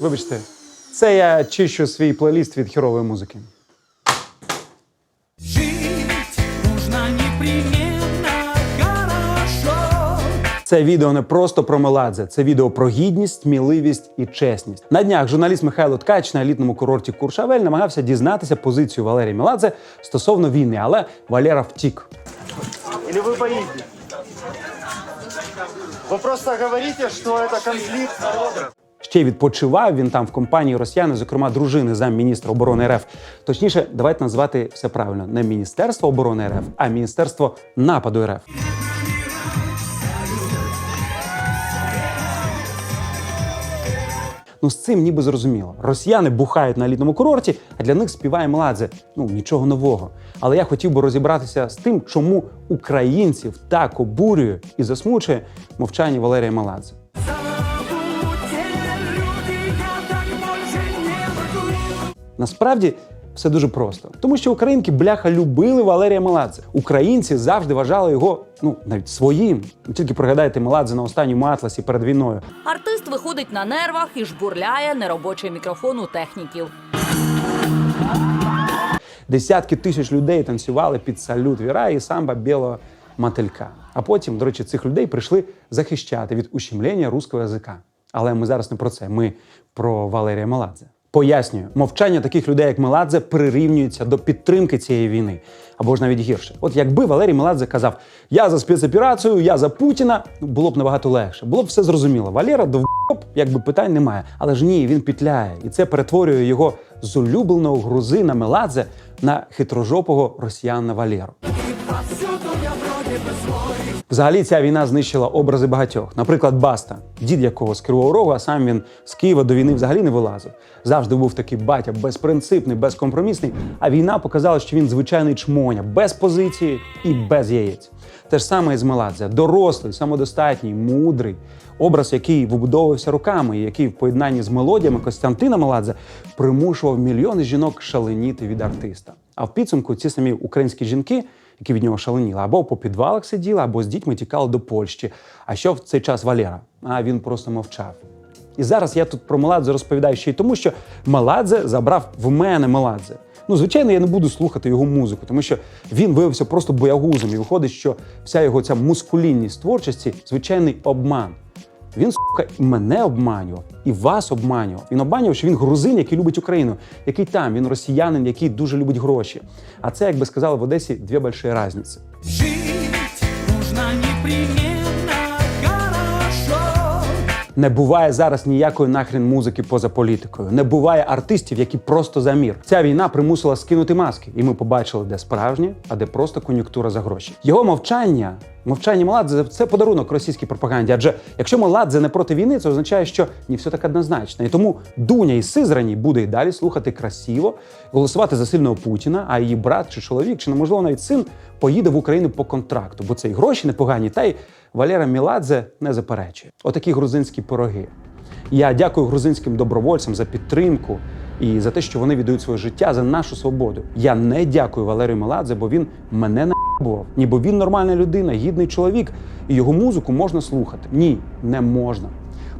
Вибачте, це я чищу свій плейліст від хірової музики. Жить нужно непременно хорошо. Це відео не просто про Меладзе, це відео про гідність, сміливість і чесність. На днях журналіст Михайло Ткач на елітному курорті Куршавель намагався дізнатися позицію Валерії Меладзе стосовно війни, але Валера втік. Или вы боитесь? Вы просто говорите, что это конфликт народов. Ще відпочивав він там в компанії росіяни, зокрема дружини замміністра оборони РФ. Точніше, давайте назвати все правильно: не Міністерство оборони РФ, а Міністерство нападу РФ. Ну, з цим ніби зрозуміло. Росіяни бухають на елітному курорті, а для них співає Меладзе. Ну нічого нового. Але я хотів би розібратися з тим, чому українців так обурює і засмучує мовчання Валерія Меладзе. Насправді все дуже просто, тому що українки бляха любили Валерія Меладзе. Українці завжди вважали його ну навіть своїм. Тільки пригадайте Меладзе на останньому атласі перед війною. Артист виходить на нервах і жбурляє неробочий мікрофон у техніків. Десятки тисяч людей танцювали під салют Віра і самба білого мотилька. А потім, до речі, цих людей прийшли захищати від ущемлення руського язика. Але ми зараз не про це. Ми про Валерія Меладзе. Пояснюю, мовчання таких людей, як Меладзе, прирівнюється до підтримки цієї війни. Або ж навіть гірше. От якби Валерій Меладзе казав: Я за спецоперацію, я за Путіна, ну, було б набагато легше. Було б все зрозуміло. Валера довбоп, якби питань немає. Але ж ні, він петляє, і це перетворює його з улюбленого грузина Меладзе на хитрожопого росіяна Валеру. Взагалі ця війна знищила образи багатьох. Наприклад, Баста, дід якого з Кривого Рогу, а сам він з Києва до війни взагалі не вилазив. Завжди був такий батя, безпринципний, безкомпромісний. А війна показала, що він звичайний чмоня, без позиції і без яєць. Те ж саме і з Меладзе. дорослий, самодостатній, мудрий. Образ, який вибудовувався руками, і який в поєднанні з мелодіями Костянтина Меладзе примушував мільйони жінок шаленіти від артиста. А в підсумку ці самі українські жінки, які від нього шаленіли, або по підвалах сиділи, або з дітьми тікали до Польщі. А що в цей час Валера? А він просто мовчав. І зараз я тут про Меладзе розповідаю ще й тому, що Меладзе забрав в мене Меладзе. Ну, звичайно, я не буду слухати його музику, тому що він виявився просто боягузом. І виходить, що вся його ця мускулінність творчості звичайний обман. Він сука і мене обманював, і вас обманював. Він обманював, що він грузин, який любить Україну, який там, він росіянин, який дуже любить гроші. А це, як би сказали в Одесі, дві больші різниці. Жить нужно непременно хорошо. Не буває зараз ніякої нахрен музики поза політикою. Не буває артистів, які просто за мір. Ця війна примусила скинути маски, і ми побачили, де справжнє, а де просто кон'юнктура за гроші. Його мовчання, мовчання Меладзе – це подарунок російській пропаганді. Адже якщо Меладзе не проти війни, це означає, що не все так однозначно. І тому Дуня із Сизрані буде й далі слухати красиво, голосувати за сильного Путіна, а її брат чи чоловік, чи можливо навіть син поїде в Україну по контракту, бо це і гроші непогані, та й Валера Міладзе не заперечує. Отакі грузинські пироги. Я дякую грузинським добровольцям за підтримку і за те, що вони віддають своє життя за нашу свободу. Я не дякую Валерію Меладзе, бо він мене не був. Ніби він нормальна людина, гідний чоловік, і його музику можна слухати. Ні, не можна.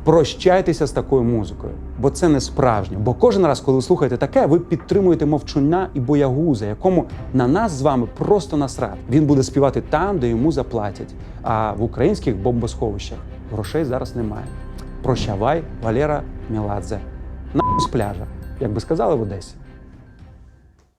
Прощайтеся з такою музикою, бо це не справжнє. Бо кожен раз, коли ви слухаєте таке, ви підтримуєте мовчуна і боягуза, якому на нас з вами просто насрати. Він буде співати там, де йому заплатять. А в українських бомбосховищах грошей зараз немає. Прощавай, Валера Меладзе. На з пляжа, як би сказали в Одесі.